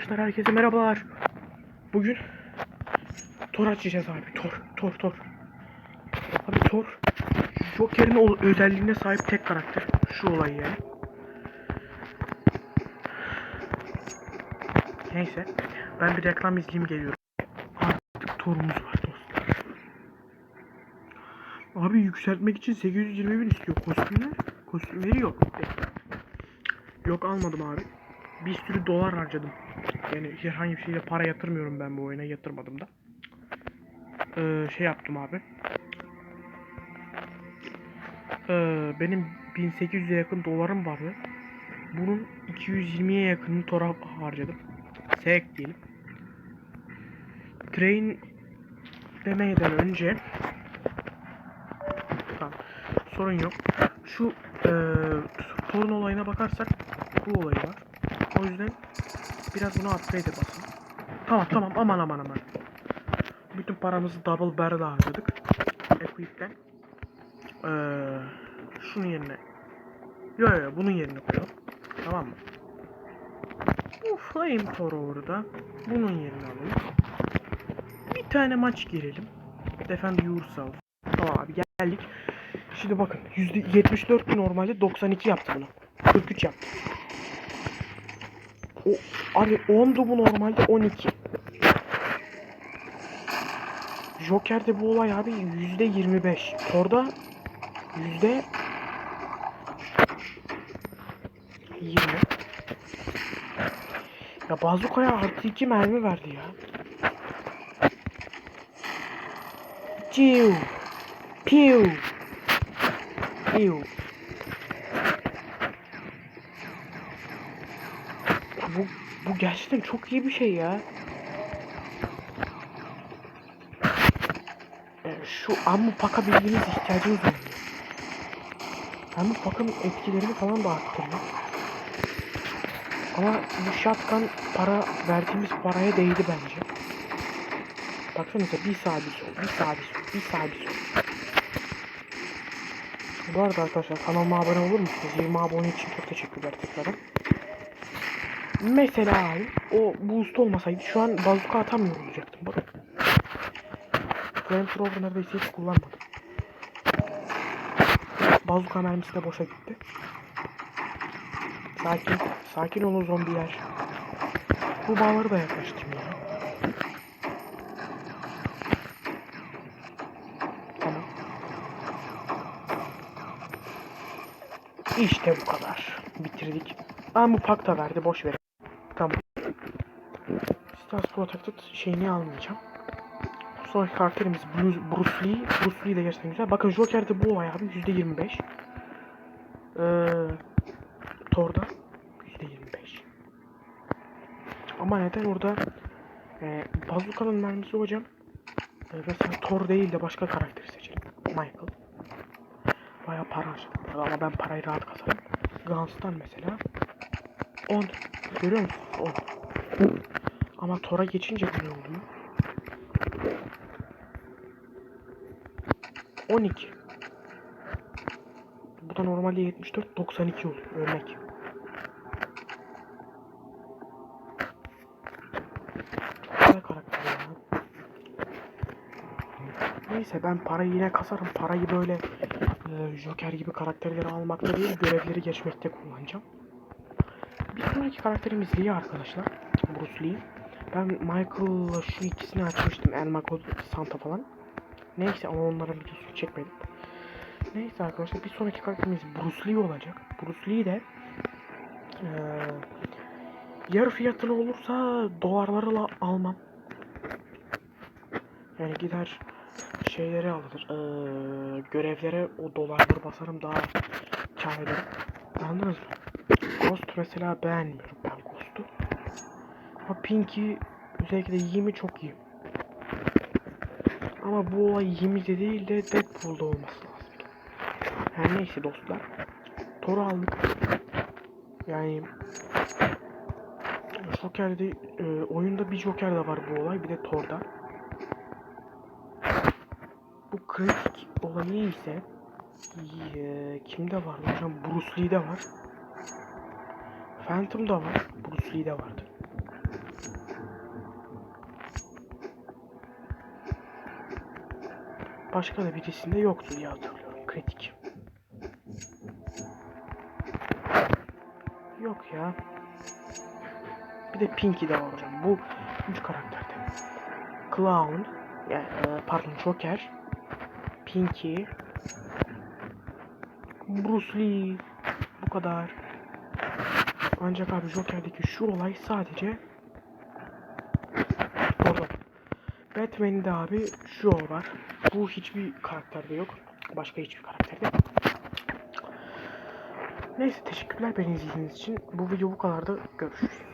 Arkadaşlar herkese merhabalar. Bugün Tor açacağız abi. Tor, Tor, Tor. Abi Tor Joker'in özelliğine sahip tek karakter. Şu olay yani. Neyse. Ben bir reklam izleyeyim geliyorum. Artık Thor'umuz var dostlar. Abi yükseltmek için 820 bin istiyor kostümler. Kostümleri yok. Yok almadım abi. Bir sürü dolar harcadım. Yani herhangi bir şeyle para yatırmıyorum ben bu oyuna yatırmadım da. Ee, şey yaptım abi. Ee, benim 1800'e yakın dolarım vardı. Bunun 220'ye yakınını Tora harcadım. Sek diyelim. Train demeden önce tamam. Sorun yok. Şu eee torun olayına bakarsak bu olayı var. O yüzden biraz bunu upgrade basın. Tamam tamam aman aman aman. Bütün paramızı double barrel harcadık. Equip'ten. Eee şunun yerine. Yo yo bunun yerine koyalım. Tamam mı? Bu flame toru orada. Bunun yerine alalım. Bir tane maç girelim. Defend yourself. Tamam abi geldik. Şimdi bakın %74 normalde 92 yaptı bunu. 43 yaptı. O, abi 10'du bu normalde 12. Joker'de bu olay abi %25. Orada yüzde 20. Ya bazukaya artı 2 mermi verdi ya. Ciu. Piu. Piu. Bu, bu gerçekten çok iyi bir şey ya. Ee, şu ammu paka bildiğiniz ihtiyacımız var. Ammu pakın etkilerini falan da arttırıyor. Ama bu shotgun para verdiğimiz paraya değdi bence. Baksanıza bir sağ bir sol, bir sağ bir sol, bir sağ bir sol. Bu arada arkadaşlar kanalıma abone olur musunuz? 20 abone için çok teşekkürler tekrardan. Mesela o boost olmasaydı şu an bazuka atamıyor olacaktım. Bakın. Flamethrower neredeyse hiç kullanmadım. Bazuka mermisi de boşa gitti. Sakin, sakin olun zombiler. Bu bağları da yaklaştırayım ya. Tamam. İşte bu kadar. Bitirdik. Ben bu pak da verdi. Boş ver. Stars Protected şeyini almayacağım. Sonraki karakterimiz Bruce, Bruce Lee. Bruce Lee de gerçekten güzel. Bakın Joker'de bu olay abi %25. Ee, Thor'da %25. Ama neden orada e, Bazuka'nın mermisi hocam e, mesela Thor değil de başka karakteri seçelim. Michael. Baya para harcadım ama ben parayı rahat kazanırım. Guns'tan mesela 10. Görüyor musun? 10. Ama Thor'a geçince ne oluyor? 12. Bu da normalde 74 92 oluyor örnek. Çok güzel. Neyse ben parayı yine kasarım. Parayı böyle e, Joker gibi karakterleri almakta değil görevleri geçmekte kullanacağım. Bir sonraki karakterimiz Lee arkadaşlar. Bruce Lee. Ben Michael'la şu ikisini açmıştım. Elma Kod, Santa falan. Neyse ama onların videosunu çekmedim. Neyse arkadaşlar bir sonraki karakterimiz Bruce Lee olacak. Bruce Lee de eee yarı fiyatına olursa dolarlarla almam. Yani gider şeyleri alır. Eee görevlere o dolarları basarım daha kâr ederim. Anladınız mı? Ghost mesela beğenmiyorum. Ama Pinky özellikle Yimi çok iyi. Ama bu olay Yimi'de değil de Deadpool'da olması lazım. Her neyse dostlar. Thor'u aldık. Yani Joker'de e, oyunda bir Joker de var bu olay bir de Thor'da. Bu kritik olayı ise e, kimde var hocam? Bruce Lee'de var. Phantom'da var. Bruce Lee'de vardı. Başka da birisinde yoktu diye hatırlıyorum. Kritik. Yok ya. Bir de Pinky de var hocam. Bu üç karakterde. Clown, yani, e, pardon Joker, Pinky, Bruce Lee. Bu kadar. Ancak abi Joker'deki şu olay sadece Pardon. Batman'de abi şu var. Bu hiçbir karakterde yok. Başka hiçbir karakterde. Neyse teşekkürler beni izlediğiniz için. Bu video bu kadar da görüşürüz.